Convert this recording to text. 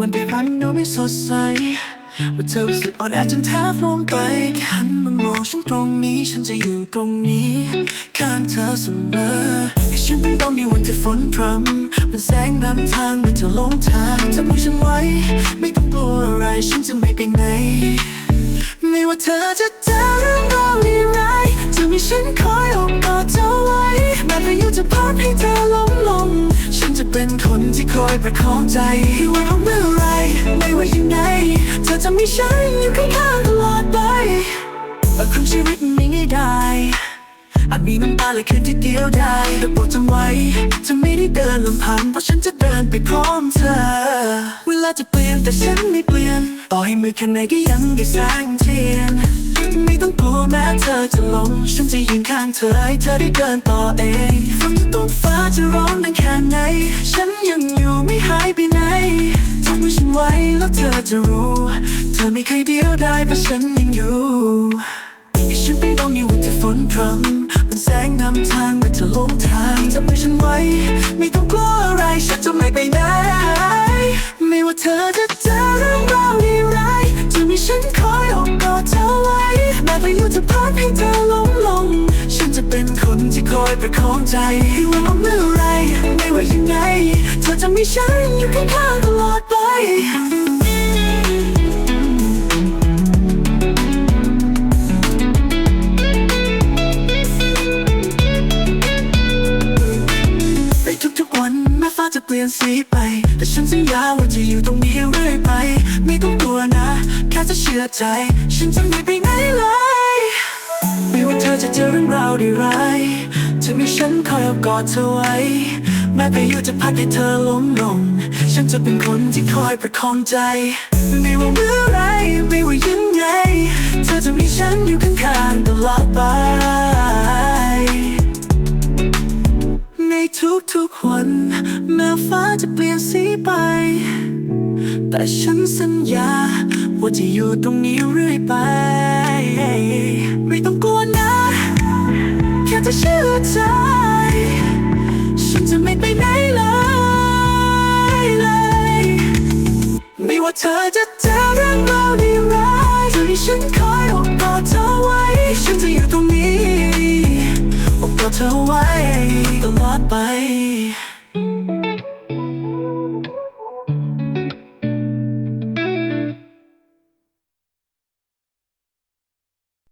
วันที่ฝันดูไม่สดใสว่าเธอรู้สึกอ่อนแอจนแทบล้มไปหันมามองฉันตรงนี้ ฉันจะอยู่ตรงนี้ ข้างเธอเสมอให้ฉันเป็นต้องในวันที่ฝนพรำเป็นแสงนำทางมันจะลงทางจับมือฉันไว้ ไม่ต้องกลัวอะไร ฉันจะไม่ไปไหนไม่ว่าเธอจะ คนที่คอยประคองใจไม่ว่าเมื่อไร ไม่ว่ายังไงเธอจะมีฉันอยู่ข้างๆตลอดไปครั้งชีวิตมันไม่ง่ายได้อาจมีน้ำตาและคืนที่เดียวได้แต่โปรดจำไว้จะไม่ได้เดินลำพังเพราะฉันจะเดินไปพร้อมเธอ เวลาจะเปลี่ยนแต่ฉันไม่เปลี่ยน ต่อให้มือแค่ไหนก็ยังได้แสงเทียน ไม่ต้องกลัวแม้เธอจะหลงฉันจะยืนข้างเธอให้เธอได้เดินต่อเอง แล้วเธอจะรู้ เธอไม่เคยเดียวได้เพราะฉันยังอยู่ให้ฉันไปต้องอยู่ที่ฝนพรำเป็นแสงนำทางเมื่อเธอลงทางจับมือฉันไว้ ไม่ต้องกลัวอะไรฉันจะไม่ไปไหนไม่ว่าเธอจะเจอเรื่องราวดีร้ายจะมีฉันคอยอบกอดเธอไว้แม้พายุจะพัดให้เธอล้มลง ฉันจะเป็นคนที่คอยประคองใจไม่ว่าเมื่อไรไม่ว่ายังไง เธอจะมีฉันอยู่ข้างๆตลอดไป ในทุกๆวันแม้ฟ้าจะเปลี่ยนสีไป แต่ฉันสัญญาว่าจะอยู่ตรงนี้เรื่อยไป ไม่ต้องกลัวนะ แค่จะเชื่อใจ ฉันจะไม่ไปไหนเลย ไม่ว่าเธอจะเจอเรื่องราวดีร้ายจะมีฉันคอยเอากอดเธอไว้ แม้พายุจะพัดให้เธอล้มลง ฉันจะเป็นคนที่คอยประคองใจ ไม่ว่าเมื่อไรไม่ว่ายังไง เธอจะมีฉันอยู่ข้างๆตลอดไป ในทุกๆวัน แม้ฟ้าจะเปลี่ยนสีไป แต่ฉันสัญญา ว่าจะอยู่ตรงนี้เรื่อยไป ไม่ต้องกลัวนะ แค่จะเชื่อใจ ฉันจะไม่ไปไหนเลยเลย ไม่ว่าเธอจะเจอเรื่องราวดีร้ายจะมีฉันคอยอบกอดเธอไว้ ฉันจะอยู่ตรงนี้อบกอดเธอไว้